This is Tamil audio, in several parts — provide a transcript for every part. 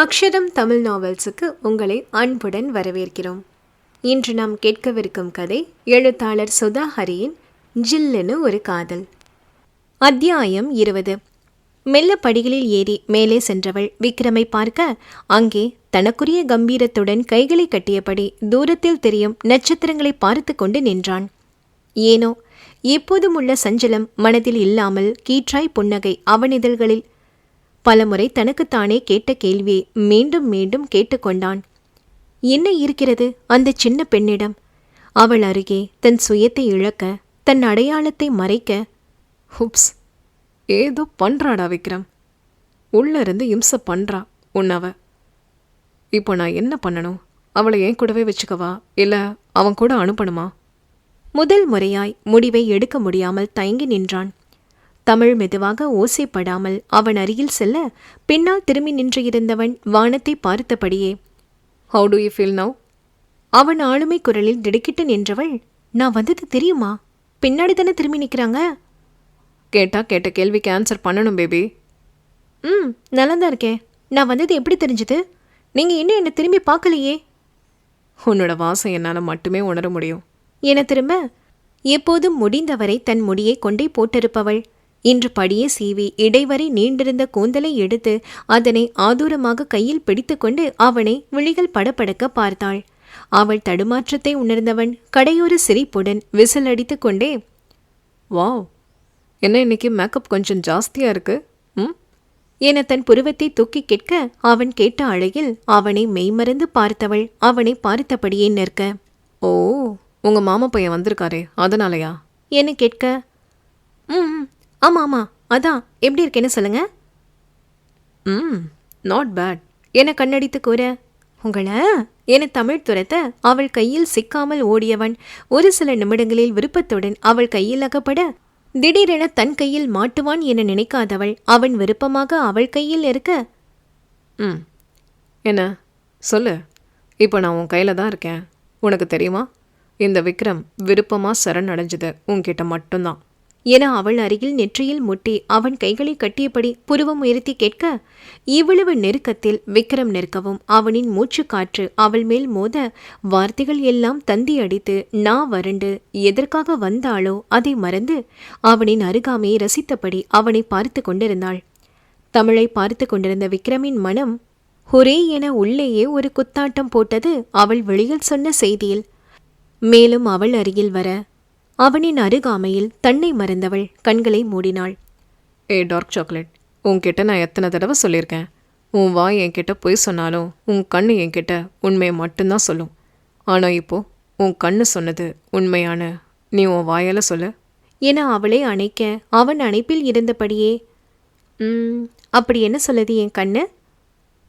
அக்ஷரம் தமிழ் நாவல்ஸுக்கு உங்களை அன்புடன் வரவேற்கிறோம். இன்று நாம் கேட்கவிருக்கும் கதை எழுத்தாளர் சுதா ஹரியின் ஜில்லுன்னு ஒரு காதல். அத்தியாயம் இருபது. மெல்ல படிகளில் ஏறி மேலே சென்றவள் விக்ரமை பார்க்க அங்கே தனக்குரிய கம்பீரத்துடன் கைகளை கட்டியபடி தூரத்தில் தெரியும் நட்சத்திரங்களை பார்த்து கொண்டு நின்றான். ஏனோ எப்போதும் உள்ள சஞ்சலம் மனதில் இல்லாமல் கீற்றாய் புன்னகை அவனிதழ்களில் பலமுறை தனக்குத்தானே கேட்ட கேள்வியை மீண்டும் மீண்டும் கேட்டுக்கொண்டான். என்ன இருக்கிறது? அந்த சின்ன பெண்ணிடம். அவள் அருகே தன் சுயத்தை இழக்க தன் அடையாளத்தை மறைக்க ஹுப்ஸ் ஏதோ பண்ணுறாடா விக்ரம். உள்ள இருந்து இம்சை பண்ணுறா உன்னவ. இப்போ நான் என்ன பண்ணணும்? அவளை என் கூடவே வச்சுக்கவா? இல்லை அவன் கூட அனுப்பணுமா? முதல் முறையாய் முடிவை எடுக்க முடியாமல் தயங்கி நின்றான். தமிழ் மெதுவாக ஓசைப்படாமல் அவன் அருகில் செல்ல பின்னால் திரும்பி நின்று இருந்தவன் வானத்தை பார்த்தபடியே how do you feel now அவன் ஆளுமை குரலில் திடுக்கிட்டு நின்றவள் நான் வந்தது தெரியுமா? பின்னாடி தானே திரும்பி நிற்கிறாங்க கேட்டா கேட்ட கேள்விக்கு ஆன்சர் பண்ணணும் பேபி ம் நல்லாதான் இருக்கேன் நான் வந்தது எப்படி தெரிஞ்சது? நீங்கள் இன்னும் என்னை திரும்பி பார்க்கலையே. உன்னோட வாசம் என்னால் மட்டுமே உணர முடியும். என திரும்ப எப்போதும் முடிந்தவரை தன் முடியை கொண்டே போட்டிருப்பவள். இன்று படியே சீவி இடைவரை நீண்டிருந்த கூந்தலை எடுத்து அதனை ஆதூரமாக கையில் பிடித்துக்கொண்டு அவனை விழிகள் படபடக்க பார்த்தாள். அவள் தடுமாற்றத்தை உணர்ந்தவன் கடையோர சிரிப்புடன் விசில் அடித்து கொண்டே வாவ் என்ன இன்னைக்கு மேக்கப் கொஞ்சம் ஜாஸ்தியா இருக்கு? ம்? என தன் புருவத்தை தூக்கி கேட்க அவன் கேட்ட அழகில் அவனை மெய்மறந்து பார்த்தவள் அவனை பார்த்தபடியே நிற்க ஓ உங்க மாமா பையன் வந்திருக்காரே அதனாலயா? என கேட்க ம் ம், ஆமா ஆமா அதான். எப்படி இருக்கேன்னு சொல்லுங்க. ம் நாட் பேட் என கண்ணடித்து கூற? உங்கள என தமிழ் துரத்த அவள் கையில் சிக்காமல் ஓடியவன் ஒரு சில நிமிடங்களில் விருப்பத்துடன் அவள் கையில் அகப்பட திடீரென தன் கையில் மாட்டுவான் என நினைக்காதவள் அவன் விருப்பமாக அவள் கையில் இருக்க. ம். என்ன? சொல்லு. இப்போ நான் உன் கையில் தான் இருக்கேன். உனக்கு தெரியுமா? இந்த விக்ரம் விருப்பமாக சரண் அடைஞ்சது உன்கிட்ட மட்டும்தான். என அவள் அருகில் நெற்றியில் முட்டி அவன் கைகளை கட்டியபடி புருவம் உயர்த்தி கேட்க இவ்வளவு நெருக்கத்தில் விக்ரம் நிற்கவும் அவனின் மூச்சு காற்று அவள் மேல் மோத வார்த்தைகள் எல்லாம் தந்தி அடித்து நா வறண்டு. எதற்காக வந்தாளோ அதை மறந்து அவனின் அருகாமையை ரசித்தபடி அவனை பார்த்து கொண்டிருந்தாள். தமிழை பார்த்து கொண்டிருந்த விக்ரமின் மனம் ஹுரே என உள்ளேயே ஒரு குத்தாட்டம் போட்டது அவள் வெளியில் சொன்ன செய்தியில். மேலும் அவள் அருகில் வர அவனின் அருகாமையில் தன்னை மறந்தவள் கண்களை மூடினாள். ஏ டார்க் சாக்லேட் உன்கிட்ட நான் எத்தனை தடவை சொல்லியிருக்கேன்? உன் வாய் என்கிட்ட பொய் சொன்னாலும் உன் கண்ணு என்கிட்ட உண்மையை மட்டும்தான் சொல்லும். ஆனால் இப்போ உன் கண்ணு சொன்னது உண்மையான நீ உன் வாயால் சொல்லு. என அவளை அணைக்க அவன் அணைப்பில் இருந்தபடியே "ம், அப்படி என்ன சொல்லுது என் கண்ணு?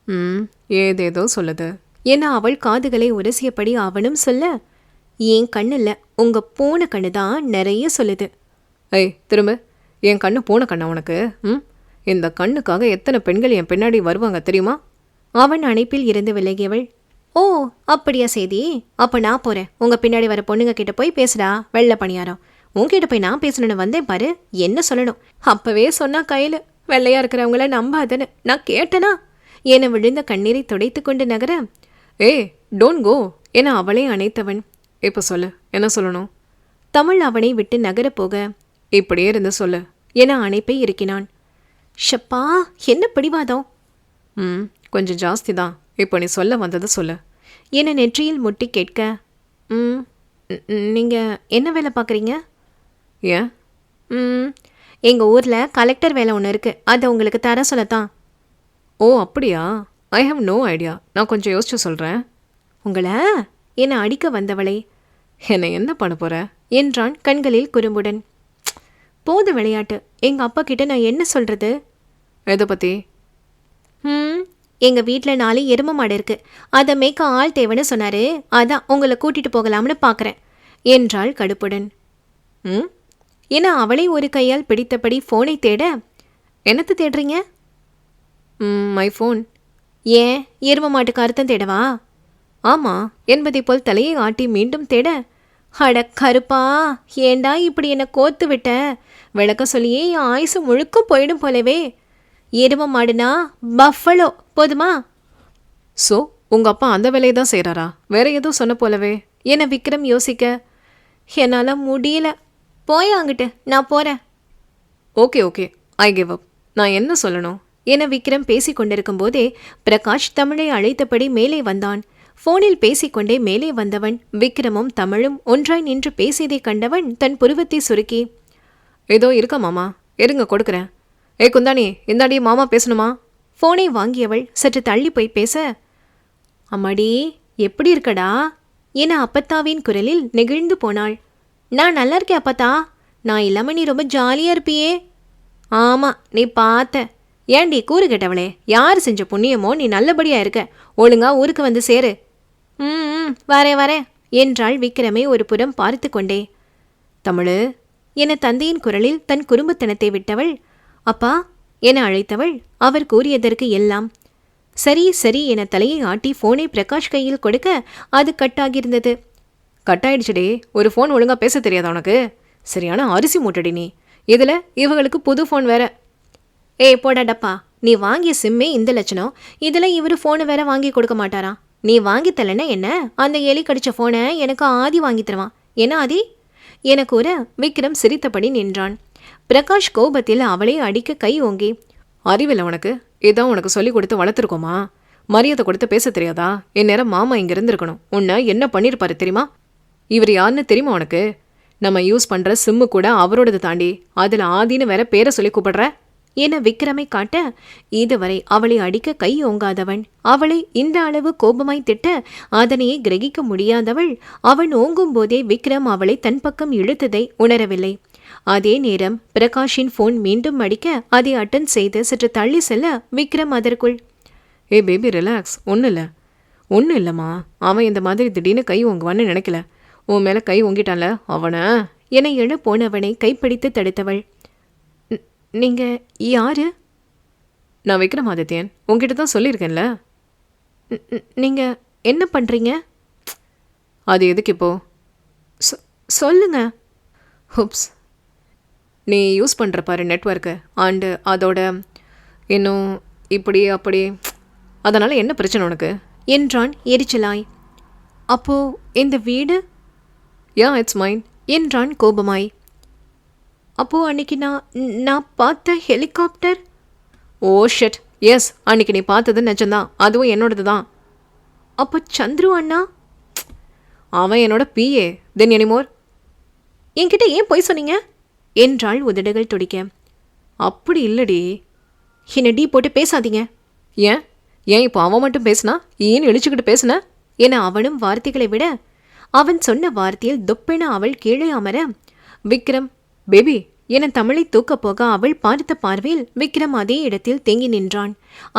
ம் ஏதேதோ சொல்லுது. என அவள் காதுகளை உரசியபடி அவனும் சொல்ல என் கண்ணு இல்ல உங்க பூனை கண்ணு தான் நிறைய சொல்லுது. ஏய் திரும்ப என் கண்ணு போன கண்ணா உனக்கு? ம்? இந்த கண்ணுக்காக எத்தனை பெண்கள் என் பின்னாடி வருவாங்க தெரியுமா? அவன் அணைப்பில் இருந்து விலகியவள் ஓ அப்படியா செய்தி அப்ப நான் போறேன். உங்க பின்னாடி வர பொண்ணுங்க கிட்ட போய் பேசுடா வெள்ளை பணியாரம். உன்கிட்ட போய் நான் பேசணும்னு வந்தேன் பாரு என்ன சொல்லணும்? அப்பவே சொன்னா கையில வெள்ளையா இருக்கிறவங்கள நம்பாதன்னு. நான் கேட்டனா? என விழுந்த கண்ணீரை துடைத்து கொண்டு நகர ஏய் டோன்ட் கோ. என அவளே அணைத்தவன். இப்போ சொல்லு. என்ன சொல்லணும்? தமிழ் அவனை விட்டு நகரப் போக இப்படியே இருந்து சொல்லு. என அணைப்பை இருக்கினான் ஷப்பா என்ன பிடிவாதம்? ம் கொஞ்சம் ஜாஸ்தி தான். இப்போ நீ சொல்ல வந்ததை சொல்லு. என நெற்றியில் முட்டி கேட்க. ம் ந- நீங்க என்ன வேலை பார்க்குறீங்க? ஏன்? ம் எங்கள் ஊரில் கலெக்டர் வேலை ஒன்று இருக்குது அதை உங்களுக்கு தர சொல்லத்தான். ஓ அப்படியா? ஐ ஹவ் நோ ஐடியா நான் கொஞ்சம் யோசிச்சு சொல்கிறேன் உங்களை? என்னை அடிக்க வந்தவளை என்னை என்ன பண்ண போற? என்றான் கண்களில் குறும்புடன். போது விளையாட்டு. எங்கள் அப்பா கிட்ட நான் என்ன சொல்கிறது எதை பற்றி ம் எங்கள் வீட்டில் நாலு எரும மாடு இருக்குது அதை மேய்க்க ஆள் தேவைன்னு சொன்னார். அதான் உங்களை கூட்டிகிட்டு போகலாம்னு பார்க்குறேன் என்றாள் கடுப்புடன். ம்? என அவளை ஒரு கையால் பிடித்தபடி ஃபோனை தேட. என்னத்து தேடுறீங்க? மை ஃபோன் ஏன்? எரும மாட்டுக்கு அர்த்தம் தேடவா? ஆமாம் என்பதை போல் தலையை ஆட்டி மீண்டும் தேட அட கருப்பா ஏண்டா இப்படி என்னை கோத்து விட்ட? விளக்க சொல்லியே என் ஆயுசு முழுக்க போயிடும் போலவே. எரும மாடுனா பஃபலோ போதுமா? ஸோ உங்கள் அப்பா அந்த வேலையை தான் செய்கிறாரா வேற எதுவும் சொன்ன போலவே? என விக்ரம் யோசிக்க என்னால் முடியல. போய் அங்கிட்டு நான் போகிறேன் okay okay. I give up. நான் என்ன சொல்லணும்? என விக்ரம் பேசிக் கொண்டிருக்கும் போதே பிரகாஷ் தமிழை அழைத்தபடி மேலே வந்தான். போனில் பேசிக்கொண்டே மேலே வந்தவன் விக்ரமும் தமிழும் ஒன்றாய் நின்று பேசியதைக் கண்டவன் தன் புருவத்தை சுருக்கி ஏதோ இருக்க மாமா இருங்க கொடுக்குறேன். ஏ குந்தானி இந்தாடி மாமா பேசணுமா? போனை வாங்கியவள் சற்று தள்ளி போய் பேச அம்மாடி எப்படி இருக்கடா? என அப்பத்தாவின் குரலில் நெகிழ்ந்து போனாள். நான் நல்லா இருக்கேன் அப்பத்தா. நான் இல்லாமல் நீ ரொம்ப ஜாலியா இருப்பியே. ஆமா நீ பார்த்த. ஏண்டி கூறு கேட்டவளே யார் செஞ்ச புண்ணியமோ நீ நல்லபடியா இருக்க. ஒழுங்கா ஊருக்கு வந்து சேரு. ம் ம், வரேன் வரேன். என்றாள் விக்ரமை ஒரு புறம் பார்த்து கொண்டே. தமிழு என தந்தையின் குரலில் தன் குறும்புத்தனத்தை விட்டவள் அப்பா என அழைத்தவள் அவர் கூறியதற்கு எல்லாம் சரி சரி என தலையை ஆட்டி போனை பிரகாஷ் கையில் கொடுக்க அது கட்டாகியிருந்தது கட்டாயிடுச்சுடே ஒரு ஃபோன் ஒழுங்காக பேச தெரியாதா உனக்கு? சரியான அரிசி மூட்டடி நீ. இதில் இவங்களுக்கு புது ஃபோன் வேற. ஏய் போடாடப்பா நீ வாங்கிய சிம்மே இந்த லட்சணம். இதில் இவர் ஃபோனை வேற வாங்கி கொடுக்க மாட்டாராம் நீ வாங்கி தரலன்னா என்ன? அந்த எலி கடிச்ச ஃபோனை எனக்கு ஆதி வாங்கி தருவான். என்ன ஆதி? எனக்கு ஒரு விக்ரம் சிரித்தபடி நின்றான். பிரகாஷ் கோபத்தில் அவளை அடிக்க கை ஓங்கி அறிவில்லை உனக்கு. இதான் உனக்கு சொல்லி கொடுத்து வளர்த்துருக்கோமா? மரியாதை கொடுத்து பேச தெரியாதா? என் நேரம் மாமா இங்கே இருந்திருக்கணும். உன்னை என்ன பண்ணியிருப்பாரு தெரியுமா? இவர் யாருன்னு தெரியுமா உனக்கு? நம்ம யூஸ் பண்ணுற சிம்மு கூட அவரோடது தாண்டி. அதில் ஆதின்னு வேற பேரை சொல்லி கூப்பிடுற. என விக்ரமை காட்ட இதுவரை அவளை அடிக்க கை ஓங்காதவன். அவளை இந்த அளவு கோபமாய் திட்ட அதனையே கிரகிக்க முடியாதவள். அவன் ஓங்கும் போதே விக்ரம் அவளை தன் பக்கம் இழுத்ததை உணரவில்லை. அதே நேரம் பிரகாஷின் போன் மீண்டும் அடிக்க அதை அட்டன் செய்து சற்று தள்ளி செல்ல விக்ரம் அதற்குள் ஏ பேபி ரிலாக்ஸ் ஒன்றும் இல்லை. ஒன்றும் இல்லைம்மா. அவன் இந்த மாதிரி திடீர்னு கை ஓங்குவான்னு நினைக்கல. உன் மேலே கை ஓங்கிட்டான்ல அவனை? என எழ போனவனை கைப்பிடித்து தடுத்தவள். "ந- நீங்க யாரு? நான் விக்ரமாதித்யன். உன்கிட்ட தான் சொல்லியிருக்கேன்ல. ந- ந- நீங்க என்ன பண்றீங்க? அது எதுக்கு இப்போ? சொ- சொல்லுங்க. ஹுப்ஸ். நீ யூஸ் பண்ணுற பாரு நெட்ஒர்க்கு அண்டு அதோட இன்னும் இப்படி அப்படி. அதனால் என்ன பிரச்சனை உனக்கு? என்றான் எரிச்சலாய். அப்போ இந்த வீடு? யா இட்ஸ் மைன் என்றான் கோபமாய். அப்போது அன்னைக்கு நான் நான் பார்த்த ஹெலிகாப்டர்? ஓ ஷெட் எஸ் அன்னைக்கு நீ பார்த்தது நிஜம்தான். அதுவும் என்னோடது தான் அப்போ சந்துரு அண்ணா? அவன் என்னோட பிஏ தென் எனிமோர் என்கிட்ட ஏன் போய் சொன்னீங்க? என்றாள் உதடுகள் துடிக்க. அப்படி இல்லடி. என்னை டீ போட்டு பேசாதீங்க. ஏன்? ஏன் இப்போ அவன் மட்டும் பேசுனா? ஏன் இழிச்சுக்கிட்டு பேசுன? என அவனும் வார்த்தைகளை விட அவன் சொன்ன வார்த்தையில் தொப்பென அவள் கீழே அமர விக்ரம் பேபி என தமிழை தூக்கப் போக அவள் பார்த்த பார்வையில் விக்ரம் அதே இடத்தில் தேங்கி நின்றான்.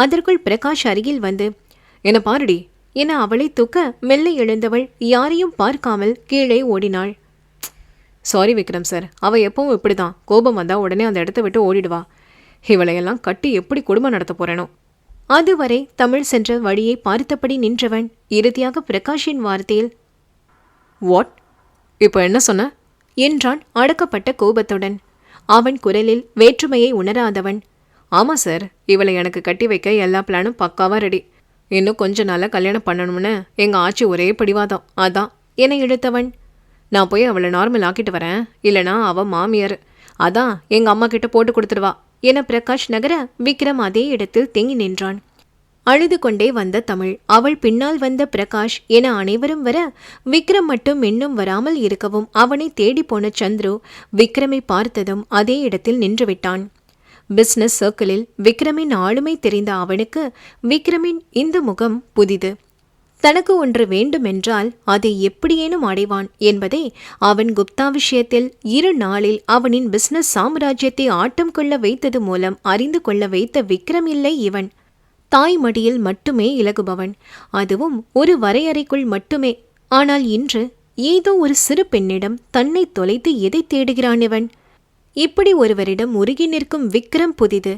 அதற்குள் பிரகாஷ் அருகில் வந்து என பாருடி என அவளை தூக்க மெல்ல எழுந்தவள் யாரையும் பார்க்காமல் கீழே ஓடினாள். சாரி விக்ரம் சார் அவ எப்பவும் இப்படிதான் கோபம் வந்தால் உடனே அந்த இடத்த விட்டு ஓடிடுவா. இவளையெல்லாம் கட்டி எப்படி குடும்பம் நடத்த போறேனோ? அதுவரை தமிழ் சென்ற வழியை பார்த்தபடி நின்றவன் இறுதியாக பிரகாஷின் வார்த்தையில் வாட் இப்போ என்ன சொன்ன? என்றான் அடக்கப்பட்ட கோபத்துடன். அவன் குரலில் வேற்றுமையை உணராதவன் ஆமாம் சார் இவளை எனக்கு கட்டி வைக்க எல்லா பிளானும் பக்காவாக ரெடி இன்னும் கொஞ்ச நாளாக கல்யாணம் பண்ணணும்னு எங்கள் ஆச்சி ஒரே பிடிவாதம். அதான் என்னை இழுத்தவன். நான் போய் அவளை நார்மல் ஆக்கிட்டு வரேன். இல்லைனா அவள் மாமியார். அதான் எங்கள் அம்மா கிட்ட போட்டு கொடுத்துருவா என பிரகாஷ் நகர விக்ரம் அதே இடத்தில் தேங்கி நின்றான். அழுது கொண்டே வந்த தமிழ் அவள் பின்னால் வந்த பிரகாஷ் என அனைவரும் வர விக்ரம் மட்டும் இன்னும் வராமல் இருக்கவும் அவனை தேடி போன சந்துரு விக்ரமை பார்த்ததும் அதே இடத்தில் நின்றுவிட்டான் பிசினஸ் சர்க்கிளில் விக்ரமின் ஆளுமை தெரிந்த அவனுக்கு விக்ரமின் இந்த முகம் புதிது. தனக்கு ஒன்று வேண்டுமென்றால் அதை எப்படியேனும் அடைவான் என்பதை அவன் குப்தா விஷயத்தில் இரு நாளில் அவனின் பிசினஸ் சாம்ராஜ்யத்தை ஆட்டம் கொள்ள வைத்தது மூலம் அறிந்து கொள்ள வைத்த விக்ரம் இல்லை இவன். தாய் மடியில் மட்டுமே இலகுபவன். அதுவும் ஒரு வரையறைக்குள் மட்டுமே. ஆனால் இன்று ஏதோ ஒரு சிறு பெண்ணிடம் தன்னை தொலைத்து எதை தேடுகிறான் இவன்? இப்படி ஒருவரிடம் உருகி நிற்கும் விக்ரம் புதிது.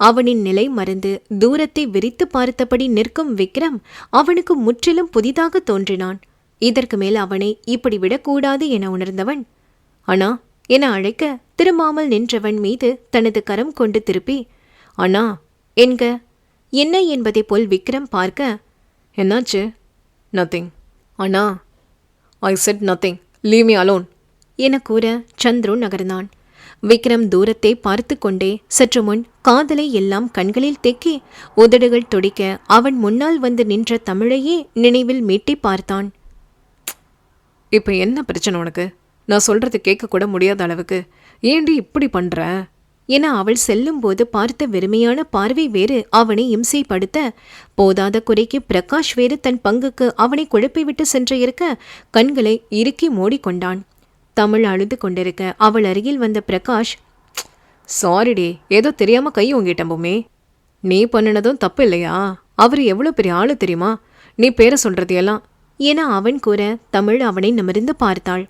அவனின் நிலை மறந்து தூரத்தை விரித்து பார்த்தபடி நிற்கும் விக்ரம் அவனுக்கு முற்றிலும் புதிதாக தோன்றினான். இதற்கு மேல் அவனை இப்படி விடக்கூடாது என உணர்ந்தவன். அண்ணா என அழைக்க திரும்பாமல் நின்றவன் மீது தனது கரம் கொண்டு திருப்பி அண்ணா என்க என்ன என்பதைப் போல் விக்ரம் பார்க்க என்னாச்சு? Nothing Anna I said nothing leave me alone என கூற சந்துரு நகர்ந்தான். விக்ரம் தூரத்தை பார்த்து கொண்டே சற்று முன் காதலை எல்லாம் கண்களில் தெக்கி உதடுகள் துடிக்க அவன் முன்னால் வந்து நின்ற தமிழையே நினைவில் மீட்டி பார்த்தான். இப்போ என்ன பிரச்சனை உனக்கு? நான் சொல்கிறது கேட்கக்கூட முடியாத அளவுக்கு. ஏண்டி இப்படி பண்ணுற என அவள் செல்லும்போது பார்த்த வெறுமையான பார்வை வேறு அவனை இம்சைப்படுத்த. போதாத குறைக்கு பிரகாஷ் வேறு தன் பங்குக்கு அவனை குழப்பிவிட்டு சென்று இருக்க கண்களை இறுக்கி மூடிக்கொண்டான். தமிழ் அழுது கொண்டிருக்க அவள் அருகில் வந்த பிரகாஷ் சாரிடே ஏதோ தெரியாமல் கை உங்கிட்டேன் நீ பண்ணினதும் தப்பு இல்லையா? அவர் எவ்வளோ பெரிய ஆளு தெரியுமா? நீ பேரை சொல்கிறது எல்லாம் என அவன் கூற தமிழ் அவனை நிமிர்ந்து பார்த்தாள்.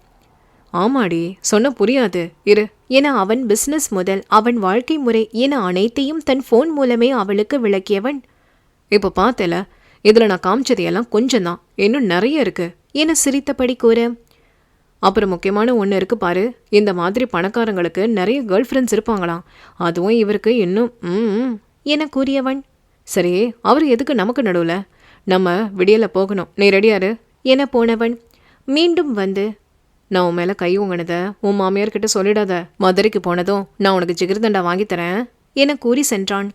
ஆமாடி சொன்ன புரியாது. இரு. என அவன் பிஸ்னஸ் முதல் அவன் வாழ்க்கை முறை என அனைத்தையும் தன் ஃபோன் மூலமே அவளுக்கு விளக்கியவன் இப்போ பார்த்தல இதில் நான் காமிச்சதையெல்லாம் கொஞ்சம் தான் இன்னும் நிறைய இருக்கு என சிரித்தபடி கூற. அப்புறம் முக்கியமான ஒன்று இருக்கு பாரு இந்த மாதிரி பணக்காரங்களுக்கு நிறைய கேர்ள் ஃப்ரெண்ட்ஸ் இருப்பாங்களாம் அதுவும் இவருக்கு இன்னும் ம் என கூறியவன். சரி அவர் எதுக்கு நமக்கு நடுவில்? நம்ம விடியல போகணும். நீ ரெடியாரு என போனவன். மீண்டும் வந்து நான் உன் மேலே கை உங்கினதை உன் மாமியார்கிட்ட சொல்லிடாத. மதுரைக்கு போனதும் நான் உனக்கு ஜிகிர்தண்டா வாங்கித்தரேன் என கூறி சென்றான்.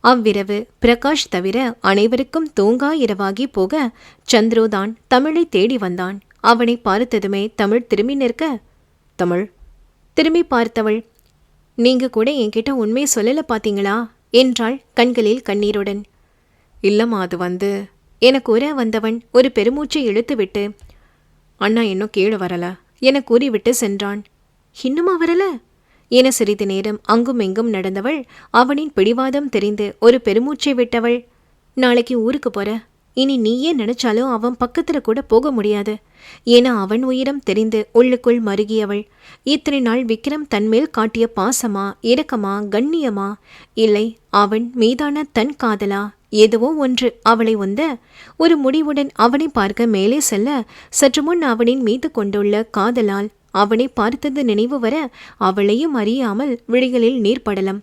அவ்விரவு பிரகாஷ் தவிர அனைவருக்கும் தூங்கா இரவாகி போக சந்திரோதான் தமிழை தேடி வந்தான். அவனை பார்த்ததுமே தமிழ் திரும்பி நிற்க தமிழ் திரும்பி பார்த்தவள். நீங்க கூட என்கிட்ட உண்மையை சொல்லல பாத்தீங்களா? என்றாள் கண்களில் கண்ணீருடன். இல்லம்மா அது வந்து என கூற வந்தவன் ஒரு பெருமூச்சை இழுத்துவிட்டு அண்ணா இன்னும் கீழே வரல. என கூறிவிட்டு சென்றான். இன்னுமா வரல? என சிறிது நேரம் அங்கும் இங்கும் நடந்தவள் அவனின் பிடிவாதம் தெரிந்து ஒரு பெருமூச்சை விட்டவள் நாளைக்கு ஊருக்கு போற. இனி நீயே நினைச்சாலும் அவன் பக்கத்துல கூட போக முடியாது. என அவன் உயிரம் தெரிந்து உள்ளுக்குள் மருகியவள் இத்தனை நாள் விக்ரம் தன்மேல் காட்டிய பாசமா இரக்கமா கண்ணியமா? இல்லை அவன் மீதான தன் காதலா? ஏதோ ஒன்று அவளை உந்த ஒரு முடிவுடன் அவனை பார்க்க மேலே செல்ல சற்று முன் அவனின் மீது கொண்டுள்ள காதலால் அவனை பார்த்தது நினைவு வர அவளையும் அறியாமல் விழிகளில் நீர்ப்படலம்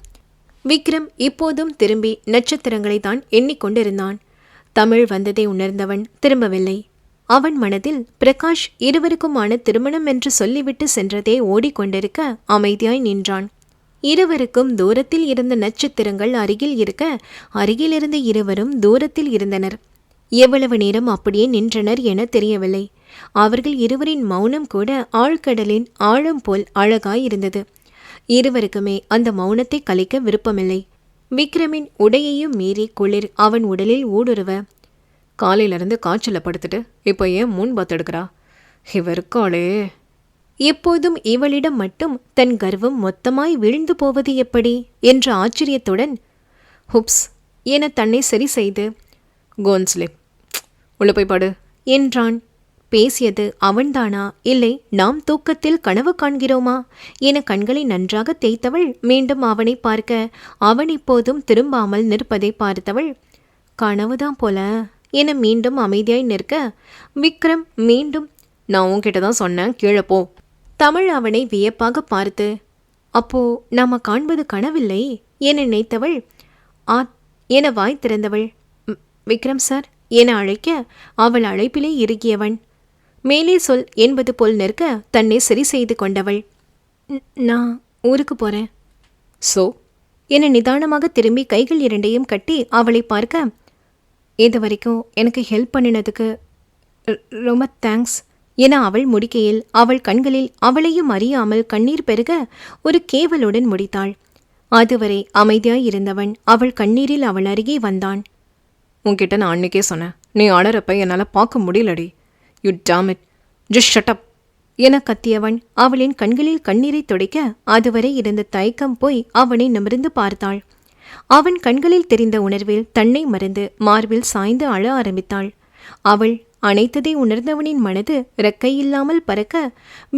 விக்ரம் இப்போதும் திரும்பி நட்சத்திரங்களை தான் எண்ணிக்கொண்டிருந்தான் தமிழ் வந்ததை உணர்ந்தவன் திரும்பவில்லை. அவன் மனதில் பிரகாஷ் இருவருக்குமான திருமணம் என்று சொல்லிவிட்டு சென்றதே ஓடிக்கொண்டிருக்க அமைதியாய் நின்றான். இருவருக்கும் தூரத்தில் இருந்த நட்சத்திரங்கள் அருகில் இருக்க அருகிலிருந்து இருவரும் தூரத்தில் இருந்தனர். எவ்வளவு நேரம் அப்படியே நின்றனர் என தெரியவில்லை. அவர்கள் இருவரின் மௌனம் கூட ஆழ்கடலின் ஆழம் போல் அழகாய் இருந்தது இருவருக்குமே அந்த மௌனத்தை கலைக்க விருப்பமில்லை. விக்ரமின் உடையையும் மீறி குளிர் அவன் உடலில் ஊடுருவ காலையிலிருந்து காய்ச்சலில் படுத்துட்டு இப்போ ஏன் முன் பார்த்துடுக்கிறா இவ இருக்காளே எப்போதும் இவளிடம் மட்டும் தன் கர்வம் மொத்தமாய் விழுந்து போவது எப்படி? என்ற ஆச்சரியத்துடன் ஹுப்ஸ் என தன்னை சரி செய்து கோன்ஸ்லிப் உள்ள போய் பாடு. என்றான். பேசியது அவன்தானா? இல்லை நாம் தூக்கத்தில் கனவு காண்கிறோமா? என கண்களை நன்றாக தேய்த்தவள் மீண்டும் அவனை பார்க்க அவன் இப்போதும் திரும்பாமல் நிற்பதை பார்த்தவள் கனவுதான் போல என மீண்டும் அமைதியாய் நிற்க விக்ரம் மீண்டும் நான் உன்கிட்ட தான் சொன்னேன் கீழே போ. தமிழ் அவனை வியப்பாக பார்த்து அப்போ நாம காண்பது கனவில்லை? என நினைத்தவள் ஆ என வாய் திறந்தவள் விக்ரம் சார் என அழைக்க அவள் அழைப்பிலே இறுகியவன். மேலே சொல் என்பது போல் நிற்க தன்னை சரி செய்து கொண்டவள் நான் ஊருக்கு போறேன். ஸோ என நிதானமாக திரும்பி கைகள் இரண்டையும் கட்டி அவளை பார்க்க இது வரைக்கும் எனக்கு ஹெல்ப் பண்ணினதுக்கு ரொம்ப தேங்க்ஸ். என அவள் முடிக்கையில் அவள் கண்களில் அவளையும் அறியாமல் கண்ணீர் பெருக ஒரு கேவலுடன் முடித்தாள். அதுவரை அமைதியாய் இருந்தவன் அவள் கண்ணீரில் அவள் அருகே வந்தான். உன்கிட்ட நான் அன்னைக்கே சொன்னேன் நீ அழறப்ப என்னால் பார்க்க முடியலடி. You damn it just shut up என கத்தியவன் அவளின் கண்களில் கண்ணீரை துடைக்க அதுவரை இருந்த தயக்கம் போய் அவனை நிமிர்ந்து பார்த்தாள். அவன் கண்களில் தெரிந்த உணர்வில் தன்னை மறந்து மார்பில் சாய்ந்து அழ ஆரம்பித்தாள். அவள் அனைத்ததை உணர்ந்தவனின் மனது ரெக்கையில்லாமல் பறக்க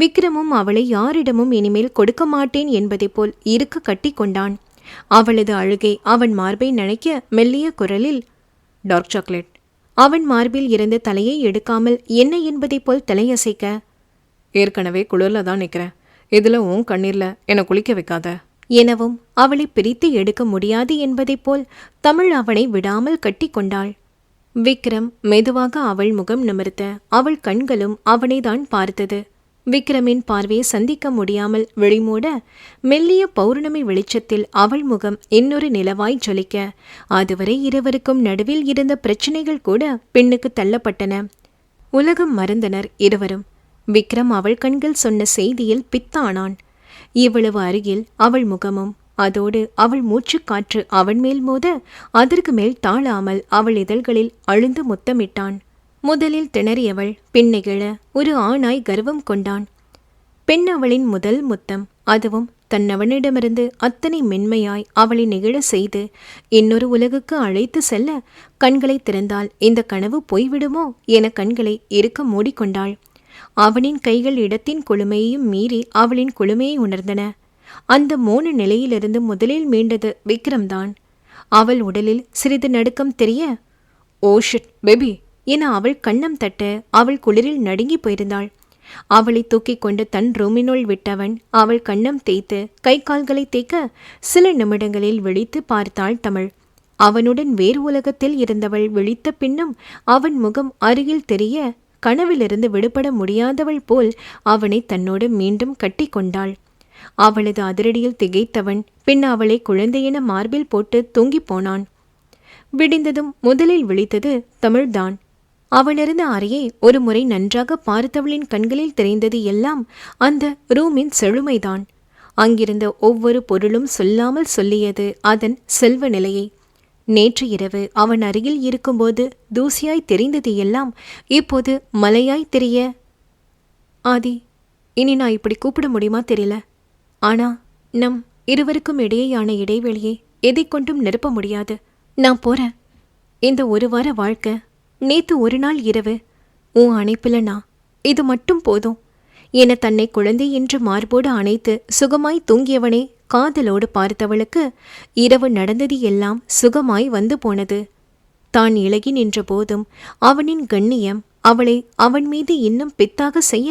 விக்ரமும் அவளை யாரிடமும் இனிமேல் கொடுக்க மாட்டேன் என்பதைப் போல் இருக்க கட்டி கொண்டான். அவளது அழுகை அவன் மார்பை நனைக்க மெல்லிய குரலில் டார்க் சாக்லேட். அவன் மார்பில் இருந்து தலையை எடுக்காமல் என்ன என்பதைப் போல் தலையசைக்க ஏற்கனவே குளிர்ல தான் நிற்கிறேன் இதில் உன் கண்ணீரில் என்னை குளிக்க வைக்காத. எனவும் அவளை பிரித்து எடுக்க முடியாது என்பதைப் போல் தமிழ் அவனை விடாமல் கட்டி கொண்டாள். விக்ரம் மெதுவாக அவள் முகம் நிமிர்த்த. அவள் கண்களும் அவனைதான் பார்த்தது. விக்ரமின் பார்வையை சந்திக்க முடியாமல் விழிமூட மெல்லிய பௌர்ணமி வெளிச்சத்தில் அவள் முகம் இன்னொரு நிலவாய் ஜொலிக்க. அதுவரை இருவருக்கும் நடுவில் இருந்த பிரச்சனைகள் கூட பெண்ணுக்கு தள்ளப்பட்டன. உலகம் மறந்தனர் இருவரும். விக்ரம் அவள் கண்கள் சொன்ன செய்தியில் பித்தானான். இவ்வளவு அருகில் அவள் முகமும் அதோடு அவள் மூச்சுக்காற்று அவன் மேல் மோத அதற்கு மேல் தாழாமல் அவள் இதழ்களில் அழுந்து முத்தமிட்டான். முதலில் திணறியவள் பின்னெகிழ ஒரு ஆணாய் கர்வம் கொண்டான். பெண் அவளின் முதல் முத்தம் அதுவும் தன்னவனிடமிருந்து அத்தனை மென்மையாய் அவளை நெகிழ செய்து இன்னொரு உலகுக்கு அழைத்து செல்ல கண்களை திறந்தால் இந்த கனவு போய்விடுமோ என கண்களை இருக்க மூடிக்கொண்டாள். அவனின் கைகள் இடத்தின் குளுமையையும் மீறி அவளின் குழுமையை உணர்ந்தன. அந்த மோன நிலையிலிருந்து முதலில் மீண்டது விக்ரம்தான். அவள் உடலில் சிறிது நடுக்கம் தெரிய ஓ ஷிட் பேபி என அவள் கண்ணம் தட்ட அவள் குளிரில் நடுங்கி போயிருந்தாள். அவளை தூக்கிக் கொண்டு தன் ரூமினுள் விட்டவன் அவள் கண்ணம் தேய்த்து கை கால்களை தேய்க்க சில நிமிடங்களில் விழித்து பார்த்தாள் தமிழ். அவனுடன் வேறு உலகத்தில் இருந்தவள் விழித்த பின்னும் அவன் முகம் அருகில் தெரிய கனவிலிருந்து விடுபட முடியாதவள் போல் அவனை தன்னோடு மீண்டும் கட்டி கொண்டாள். அவளது அதிரடியில் திகைத்தவன் பின் அவளை குழந்தையென மார்பில் போட்டு தூங்கிப் போனான். விடிந்ததும் முதலில் விழித்தது தமிழ்தான். அவளிருந்த அறையை ஒரு முறை நன்றாக பார்த்தவளின் கண்களில் தெரிந்தது எல்லாம் அந்த ரூமின் செழுமைதான். அங்கிருந்த ஒவ்வொரு பொருளும் சொல்லாமல் சொல்லியது அதன் செல்வ நிலையை. நேற்று இரவு அவன் அருகில் இருக்கும்போது தூசியாய் தெரிந்தது எல்லாம் இப்போது மலையாய் தெரிய ஆதி இனி நான் இப்படி கூப்பிட முடியுமா தெரியல? ஆனா நம் இருவருக்கும் இடையேயான இடைவெளியை எதை கொண்டும் நிரப்ப முடியாது. நான் போறேன். இந்த ஒரு வார வாழ்க்கை நேத்து ஒரு நாள் இரவு உன் அணைப்பில் நான். இது மட்டும் போதும். என தன்னை குழந்தை என்று மார்போடு அணைத்து சுகமாய் தூங்கியவனே காதலோடு பார்த்தவளுக்கு இரவு நடந்தது எல்லாம் சுகமாய் வந்து போனது. தான் இழகி நின்ற போதும் அவனின் கண்ணியம் அவளை அவன் மீது இன்னும் பித்தாக செய்ய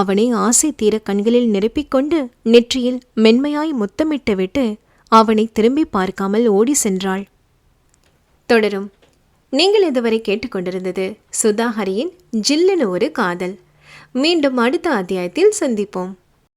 அவனை ஆசை தீர கண்களில் நிரப்பிக்கொண்டு நெற்றியில் மென்மையாய் முத்தமிட்டு விட்டு அவனை திரும்பி பார்க்காமல் ஓடி சென்றாள். தொடரும். நீங்கள் இதுவரை கேட்டுக்கொண்டிருந்தது சுதாஹரியின் ஜில்லுன்னு ஒரு காதல். மீண்டும் அடுத்த அத்தியாயத்தில் சந்திப்போம்.